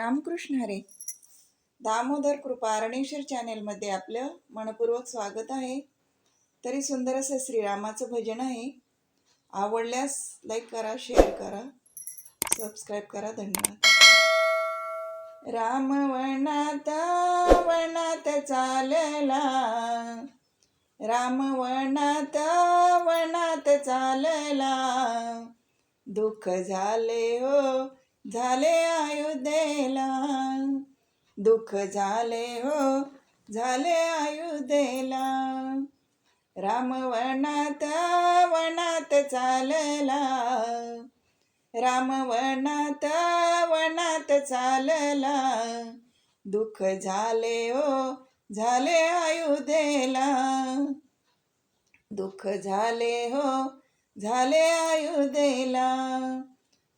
रामकृष्ण हरे. दामोदर कृपा अरणेश्वर चॅनेलमध्ये आपलं मनपूर्वक स्वागत आहे. तरी सुंदर असं श्रीरामाचं भजन आहे. आवडल्यास लाईक करा शेअर करा सबस्क्राईब करा. धन्यवाद. रामवनात वनात चालला. रामवनात वनात चालला. दुःख झाले हो झाले आयुधेला दुःख झाले हो झाले आयुधेला राम वनात वनात चालला. राम वनात वनात चालला. दुःख झाले हो झाले आयुधेला दुःख झाले हो झाले आयुधेला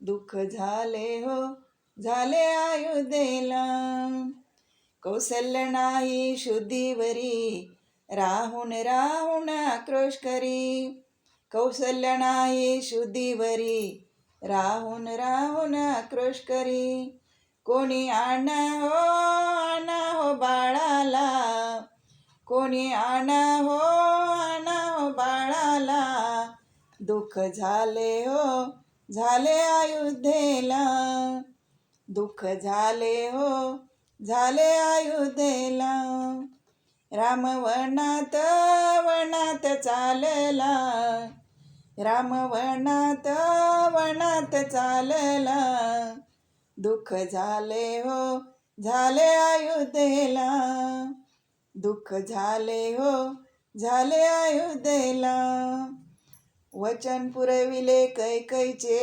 दुःख झाले हो झाले आयुधेला. कौशल्य नाही शुद्धीवरी राहून राहून आक्रोश करी. कौशल्य नाही शुद्धीवरी राहून राहून आक्रोश करी. कोणी आणा हो आणा हो बाळाला. कोणी आणा हो आणा हो बाळाला. दुःख झाले हो झाले अयोध्येला. दुःख झाले हो झाले अयोध्येला. राम वनात वनात चालला. राम वनात वनात चालला. दुःख झाले हो झाले अयोध्येला. दुःख झाले हो झाले अयोध्येला. वचन पुरविले कैकैचे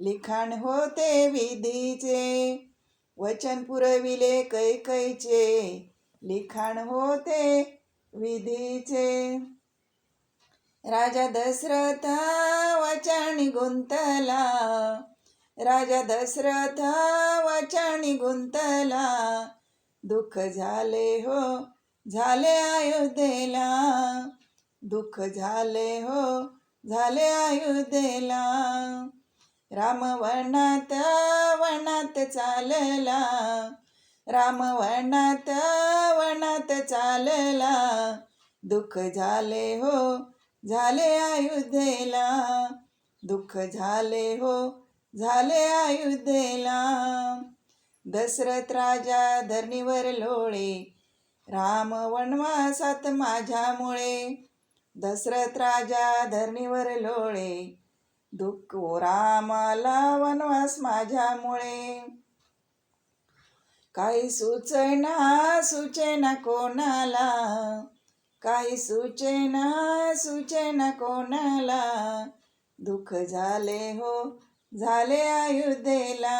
लिखाण होते विधीचे. वचन पुरविले कैकैचे लिखाण होते विधीचे. राजा दशरथ वचन गुंतला राजा दशरथ वचन गुंतला. दुःख झाले हो झाले अयोध्येला. दुःख झाले हो झाले अयोध्येला. राम वनात वनात चालला. राम वनात वनात चालला. दुःख झाले हो झाले अयोध्येला. दुःख झाले हो झाले अयोध्येला. दशरथ राजा धरणीवर लोळे. राम वनवासात माझ्यामुळे दशरथ राजा धरणीवर लोळे. दुःख रामाला वनवास माझ्यामुळे. काही सुचना सुचेना कोणाला. काही सुचेना सुचेना कोणाला. दुःख झाले हो झाले अयोध्येला.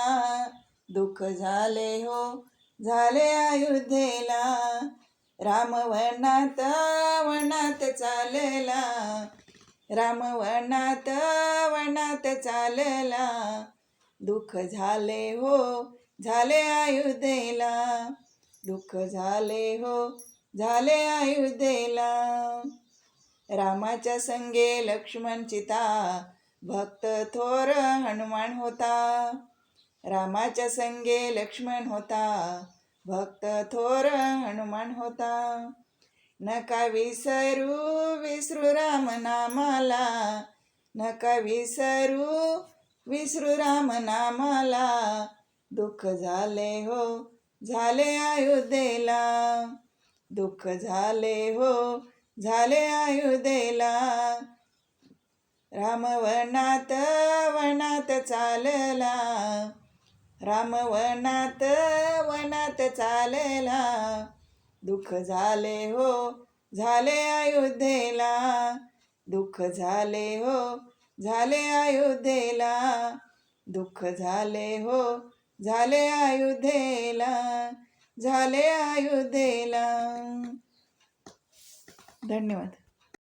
दुःख झाले हो झाले अयोध्येला. रामवनात वनात चालला. रामवनात वनात चालला. दुःख झाले हो झाले आयुधेला दुःख झाले हो झाले आयुधेला रामाच्या संगे लक्ष्मण चिता भक्त थोर हनुमान होता. रामाच्या संगे लक्ष्मण होता. भक्त थोर हनुमान होता. नका विसरू विसरू राम नामाला. नका विसरू विसरू राम नामाला. दुःख झाले हो झाले आयुधेला दुःख झाले हो झाले आयुधेला रामवनात वनात चालला. राम वनात वनात चालला. दुःख झाले हो झाले अयोध्येला. दुःख झाले हो झाले अयोध्येला. दुःख झाले हो झाले अयोध्येला. झाले अयोध्येला. धन्यवाद.